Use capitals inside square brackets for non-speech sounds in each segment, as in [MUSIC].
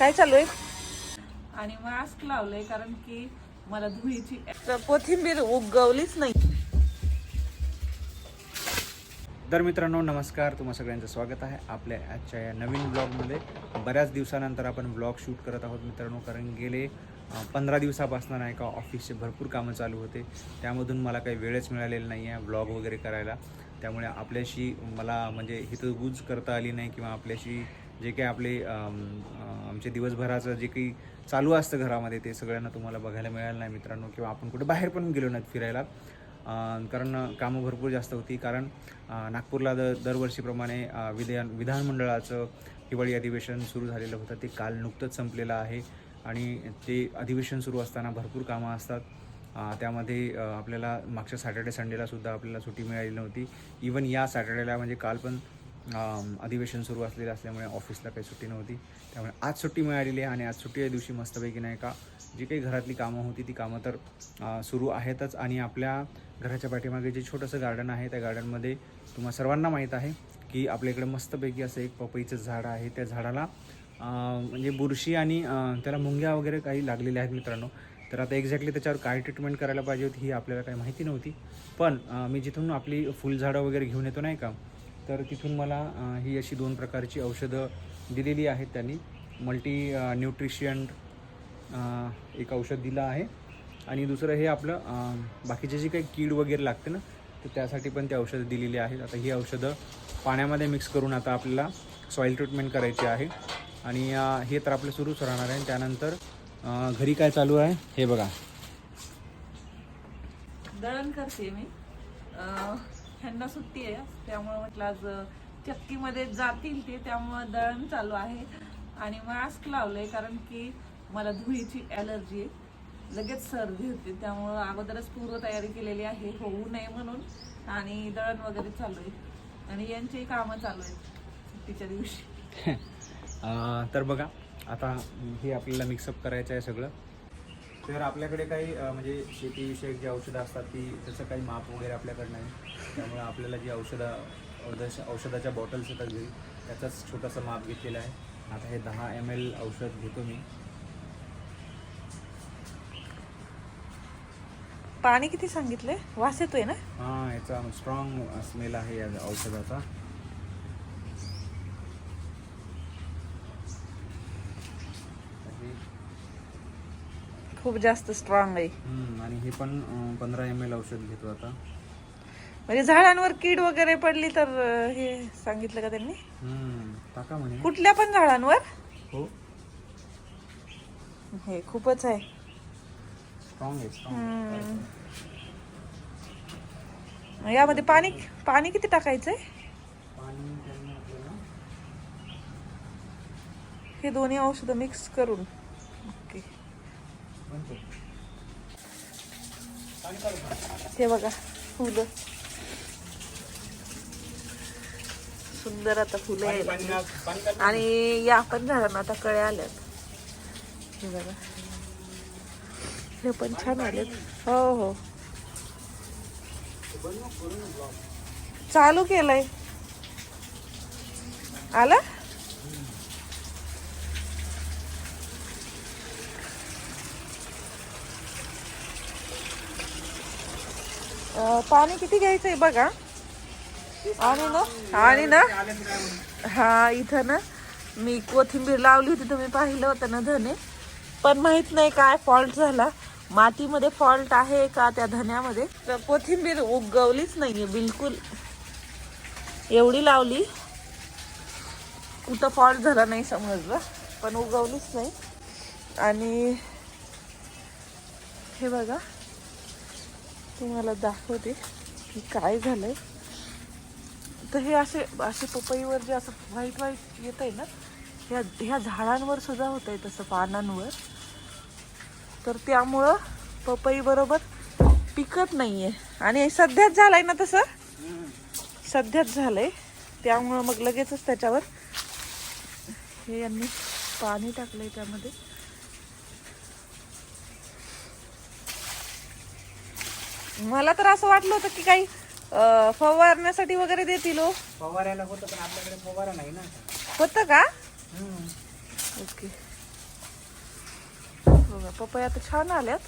काय चालू आहे? आणि मास्क लावलंय कारण की मला धुळीची कोथिंबीर उगवलीच नाही. तर मित्रांनो नमस्कार. तुम्हा सगळ्यांचं स्वागत आहे आपल्या आजच्या या नवीन ब्लॉगमध्ये बऱ्याच दिवसानंतर आपण ब्लॉग शूट करत आहोत मित्रांनो कारण गेले पंधरा दिवसापासून नाही का ऑफिसचे भरपूर कामं चालू होते. त्यामधून मला काही वेळच मिळालेला नाही आहे ब्लॉग वगैरे करायला. त्यामुळे आपल्याशी मला म्हणजे हितगुज करता आली नाही किंवा आपल्याशी जे काही आपले आमचे दिवसभराचं जे काही चालू असतं घरामध्ये ते सगळ्यांना तुम्हाला बघायला मिळालं नाही मित्रांनो किंवा आपण कुठे बाहेर पण गेलो नाहीत फिरायला. कारण कामं भरपूर जास्त होती. कारण नागपूरला द दरवर्षीप्रमाणे विधान विधानमंडळाचं हिवाळी अधिवेशन सुरू झालेलं होतं. ते काल नुकतंच संपलेलं आहे. आणि ते अधिवेशन सुरू असताना भरपूर कामं असतात. त्यामध्ये आपल्याला मागच्या सॅटर्डे संडेला सुद्धा आपल्याला सुट्टी मिळाली नव्हती. इवन या सॅटर्डेला म्हणजे काल पण अधिवेशन सुरू असलेलं असल्यामुळे ऑफिसला काही सुट्टी नव्हती. त्यामुळे आज सुट्टी मिळालेली आहे आणि आज सुट्टीच्या दिवशी मस्तपैकी नाही का जी काही घरातली कामं होती ती कामं तर सुरू आहेतच. आणि आपल्या घराच्या पाठीमागे जे छोटंसं गार्डन आहे त्या गार्डनमध्ये तुम्हा सर्वांना माहीत आहे की आपल्या इकडे मस्तपैकी असं एक पपईचं झाड आहे. त्या झाडाला म्हणजे बुरशी आणि त्याला मुंग्या वगैरे काही लागलेल्या आहेत मित्रांनो. तर आता एक्झॅक्टली त्याच्यावर काय ट्रीटमेंट करायला पाहिजे होती ही आपल्याला काही माहिती नव्हती. पण मी जिथून आपली फुलझाडं वगैरे घेऊन येतो नाही का तर तिथून मला ही अशी दोन प्रकारची औषधं दिलेली आहेत त्यांनी. मल्टी न्यूट्रिशियन एक औषध दिलं आहे. आणि दुसरं हे आपलं बाकीचे जे काही कीड वगैरे लागते ना तर त्यासाठी पण ते औषधं दिलेली आहेत. आता ही औषधं पाण्यामध्ये मिक्स करून आता आपल्याला सॉईल ट्रीटमेंट करायची आहे. आणि हे तर आपलं सुरूच राहणार आहे. त्यानंतर घरी काय चालू आहे? हे बघा. दळण करते मी. ह्यांना सुट्टी आहे त्यामुळे म्हटलं आज चक्कीमध्ये जातील ते त्यामुळं दळण चालू आहे. आणि मास्क लावलंय कारण की मला धुळीची ॲलर्जी आहे. लगेच सर्दी होते त्यामुळं अगोदरच पूर्वतयारी केलेली आहे होऊ नये म्हणून. आणि दळण वगैरे चालू आहे. आणि यांचेही कामं चालू आहेत सुट्टीच्या दिवशी. [LAUGHS] तर बघा आता हे आपल्याला मिक्सअप करायचं आहे सगळं. तर आपल्याकडे काही म्हणजे शेतीविषयक जी औषधं असतात ती त्याचं काही माप वगैरे आपल्याकडे नाही. त्यामुळे आपल्याला जी औषधं औषध औषधाच्या बॉटल्स येतात घरी त्याचाच छोटंसं माप घेतलेलं आहे. आता हे दहा एम एल औषध घेतो मी. पाणी किती सांगितलंय? वास येतोय ना? हां याचा स्ट्रॉंग स्मेल आहे या औषधाचा. खूप जास्त स्ट्रॉंग आहे. हम्म, आणि हे पण पंधरा एम एल औषध घेतो आता. म्हणजे झाडांवर कीड वगैरे पडली तर अं, हे सांगितलं का त्यांनी? हम्म, टाका म्हणे. कुठल्या पण झाडांवर? हो. हे खूपच आहे. स्ट्रॉंग आहे स्ट्रॉंग हम्म. यामध्ये पाणी पाणी किती टाकायचंय? पाणी त्यांनी आपल्याला हे दोन्ही औषधं मिक्स करून. हे बघा फुलं. सुंदर आता फुलं यायला लागली. आणि या पण झाडांना आता कळ्या आल्यात. हे बघा. हे पण छान आलेत. हो हो. चालू केलंय. आला अं, पाणी किती घ्यायचंय बघा. आणि ना आणि ना हा इथं ना मी कोथिंबीर लावली होती तुम्ही पाहिलं होतं ना धने. पण माहीत नाही काय फॉल्ट झाला. मातीमध्ये फॉल्ट आहे का त्या धन्यामध्ये? तर कोथिंबीर उगवलीच नाहीये बिलकुल. एवढी लावली. कुठं फॉल्ट झाला नाही समजलं पण उगवलीच नाही. आणि हे बघा. तुम्हाला दाखवते की काय झालंय. तर हे असे असे पपईवर जे असं व्हाईट व्हाईट येत आहे ना ह्या ह्या झाडांवर सुद्धा होत आहे तसं पानांवर. तर त्यामुळं पपई बरोबर पिकत नाहीये. आणि सध्याच झालंय ना तसं? सध्याच झालंय. त्यामुळं मग लगेचच त्याच्यावर हे यांनी पाणी टाकलंय त्यामध्ये. मला तर असं वाटलं होतं की काही अं, फवारण्यासाठी वगैरे देतील हो. फवाऱ्याला होतं पण आपल्याकडे फवारा नाही ना. होतं का? ओके. बघा पपया आता छान आल्यात.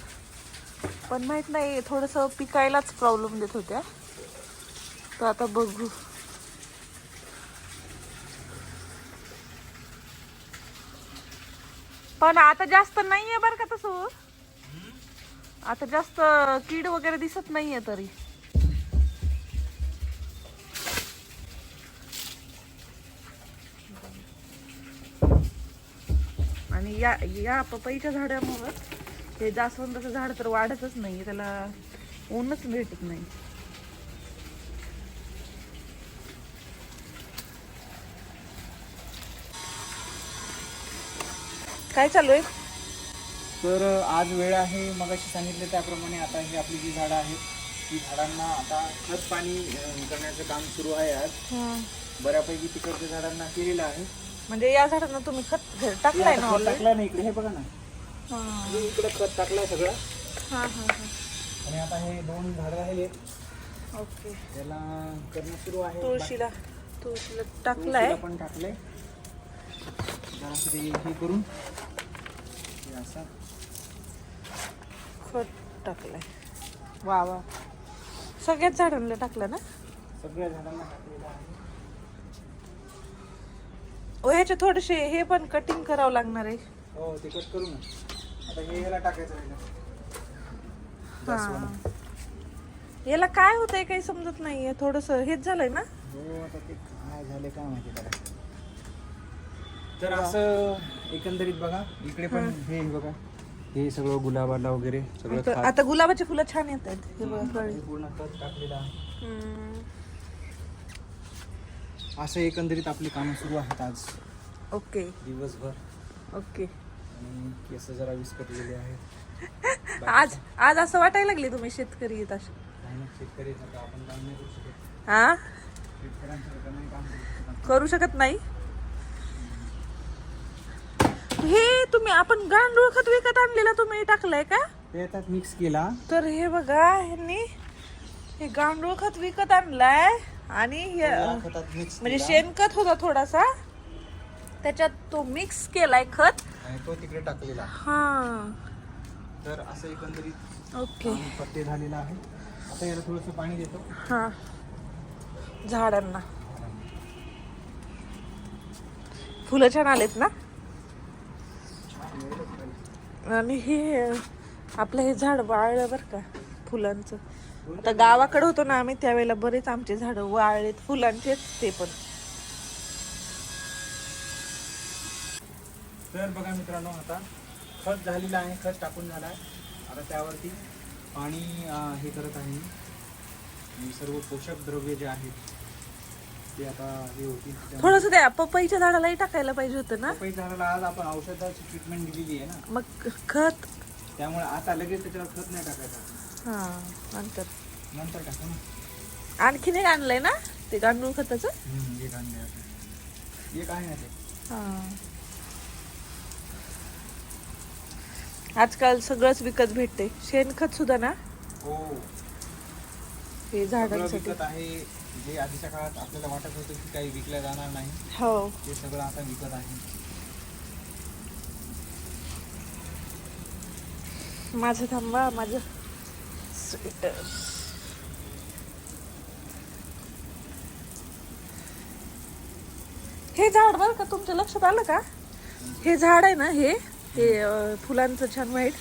पण माहीत नाही थोडंसं पिकायलाच प्रॉब्लेम देत होत्या. तर आता बघू. पण आता जास्त नाहीये बरं का तसं. आता जास्त कीड वगैरे दिसत नाहीये तरी. आणि या या पपईच्या झाडामुळं हे जास्वंदाचं झाड तर वाढतच नाही त्याला ऊनच भेटत नाही. काय चालू आहे? तर आज वेळ आहे. मगाशी सांगितलं त्याप्रमाणे आता ही आपली जी झाडं आहेत ती झाडांना आता खत पाणी अं, करण्याचं काम सुरू आहे आज. बऱ्यापैकी तिकडच्या झाडांना केलेलं आहे. म्हणजे या झाडांना तुम्ही खत टाकलाय ना खत? टाकलं नाही इकडे. हे बघा ना. हा. हे इकडे खत टाकलंय सगळं. हा हा हा. आणि आता हे दोन झाडं राहिले ओके. त्याला करणं सुरू आहे. तुळशीला तुळशीला तुळशीला टाकलाय. पण टाकलंय. जरासं ते हे करून. हे असं. खत टाकलाय. वा वा. सगळ्याच झाडांना टाकलं ना? सगळ्या झाडांना टाकलेलं आहे. ओ ह्याचे थोडेसे हे पण कटिंग करावं लागणार आहे. हो ते कट करू ना. आता हे याला टाकायचं आहे हा. याला काय होतंय काही समजत नाहीये. थोडस हेच झालंय ना? हो आता ते काय झाले काय माहिती त्याला. तर असं एकंदरीत बघा. इकडे पण हे बघा. हे सगळं गुलाबाला वगैरे सगळं आता- खत- आता गुलाबाची फुलं छान येत आहेत. हे बघा हे कळली. पूर्ण खत टाकलेलं आहे. हम्म. असं एकंदरीत आपली कामं सुरू आहेत आज. ओके. दिवसभर. ओके. आणि केस जरा विस्कटलेले आहेत. [LAUGHS] आज आज असं वाटायला लागले तुम्ही शेतकरी येत असे. काही शेतकरी सारखं आपण काम नाही करू शकत. हा? शेतकऱ्यांसारखं नाही काम करू शकत. करू शकत नाही हे तुम्ही आपण गांडूळ खत विकत आणलेला तुम्ही टाकलंय का? ते आता मिक्स केला. तर हे बघा ह्यांनी हे गांडूळ खत विकत आणलाय. आणि हे या खतात मिक्स म्हणजे शेणखत होता थोडासा. त्याच्यात तो मिक्स केलाय खत. आणि तो तिकडे टाकलेला. हा. तर असं एकंदरीत ओके. काम पत्ते झालेलं आहे. आता याला थोडंसं पाणी देतो. हा. झाडांना. फुलं छान आलेत ना? आणि हे आपलं हे झाड वाळलं बरं का फुलांचं. आता गावाकडे होतो ना आम्ही त्यावेळेला बरेच आमचे झाड वाळलेत फुलांचेच ते पण. तर बघा मित्रांनो आता खत झालेलं आहे खत टाकून झालं आहे. आता त्यावरती पाणी हे करत आहे मी. सर्व पोषक द्रव्य जे आहेत ते आता हे थोडस त्या पपईच्या झाडालाही टाकायला पाहिजे होतं ना? पपई झाडाला आज आपण औषधाची ट्रीटमेंट दिलेली आहे ना. मग खत? त्यामुळे आता लगेच त्याच्यावर खत नाही टाकायचं. हा नंतर. नंतर टाकू ना. आणखीन एक आणलंय ना ते गांडूळ खताचं? हम्म, एक आणले एक आहे ना ते. हा. आजकाल सगळंच विकत भेटते शेणखत सुद्धा ना? हो. हे सगळं झाडांसाठी. विकत आहे. जे आधीच्या काळात आपल्याला वाटत होतं की काही विकल्या जाणार नाही हो. ते सगळं आता विकत आहे. माझं थांबा माझं स्वेटर हे झाड बरं का तुमच्या लक्षात आलं का? हे झाड आहे ना हे ते अं, फुलांचं छान वाईट.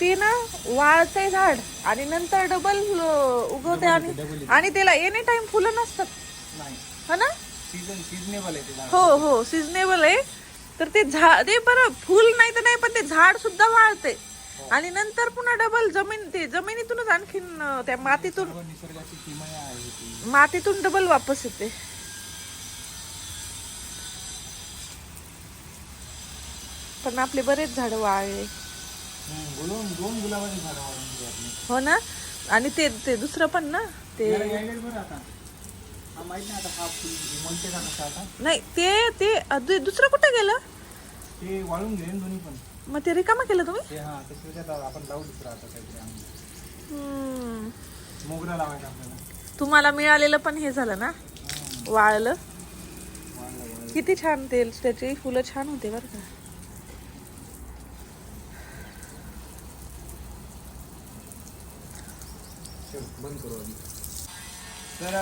ते ना वाळतंय झाड आणि नंतर डबल उगवते आणि आणि त्याला एनी टाइम फुलं नसतात. हो ना. हो हो सिजनेबल आहे. तर ते झाड ते बरं फुल नाही तर नाही पण ते झाड सुद्धा वाळते आणि नंतर पुन्हा डबल जमीन ते जमिनीतूनच आणखीन त्या मातीतून मातीतून डबल वापस येते. पण आपले बरेच झाड वाळले. दोन दोन गुलाबाची झाडं वाढून दिली आपली. हो ना? आणि ते ते दुसरं पण ना? ते याला यायलेत बरं आता. हा माहीत नाही आता हा फुल म्हणते का कसं आता नाही ते ते दुसरं कुठं गेलं? ते वाळून गेले ना दोन्ही पण. मग ते रिकामं केलं तुम्ही? ते हा ते त्याच्यात आपण लावू दुसरं आता काहीतरी. हम्म. मोगरा लावायचा आपल्याला. तुम्हाला मिळालेलं पण हे झालं ना? वाळलं. वाळलं, वाळलं. किती छान तेल त्याची फुलं छान होते बरं का चल बंद करू आधी. तर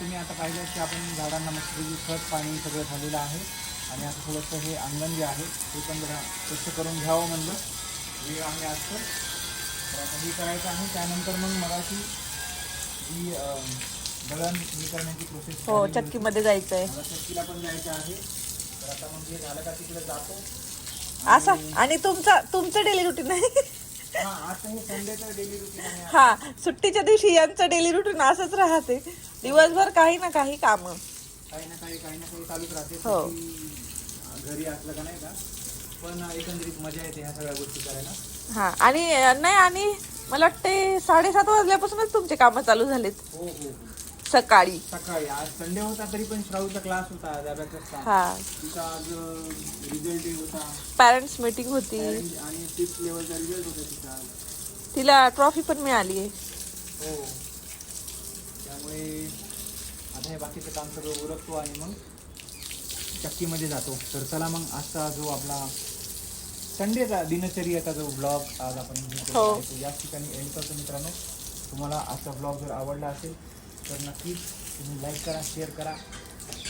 तुम्ही आता पाहिलं की आपण झाडांना मस्त खत पाणी सगळं झालेलं आहे. आणि आता थोडंसं हे अंगण जे आहे ते पण जरा स्वच्छ करून घ्यावं म्हणलं. वेळ आहे आज तर तर आता हे करायचं आहे. त्यानंतर मग मगाशी जी दळण हे करण्याची प्रोसेस हो चक्कीमध्ये जायचंय मला चक्कीला पण जायचं आहे. तर आता मग हे झालं का तिकडे जातो. असा. आणि तुमचा तुमचं डेली रुटीन आहे. हा सुट्टीच्या दिवशी यांचं डेली रुटीन असंच राहते. दिवसभर काही ना काही काम. काही ना काही काही ना काही चालूच राहते. हो. घरी असलं का नाही का पण एकंदरीत मजा येते ह्या सगळ्या गोष्टी करायला. हा आणि नाही आणि मला वाटते साडेसात वाजल्यापासूनच तुमचे कामं चालू झालेत. हो हो हो. सकाळी. सकाळी. आज संडे होता तरी पण श्राऊचा क्लास होता आज अभ्यासाचा हा. तिचा आज रिझल्ट डे होता. पॅरेंट्स मीटिंग होती. आणि फिफ्थ लेवलचा रिझल्ट होता तिचा आज. तिला ट्रॉफी पण मिळाली आहे. हो. त्यामुळे आता हे बाकीचं काम सगळं उरकतो आणि मग चक्कीमध्ये जातो. तर चला मग आजचा जो आपला संडेचा दिनचर्याचा जो ब्लॉग आज आपण हे हो. आहे, तो याच ठिकाणी एंड करतो मित्रांनो. तुम्हाला आजचा ब्लॉग जर आवडला असेल तर नक्कीच तुम्ही लाईक करा शेअर करा.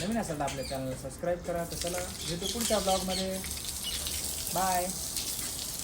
नवीन असेल तर आपल्या चॅनलला सबस्क्राईब करा. तर चला भेटू पुढच्या ब्लॉगमध्ये बाय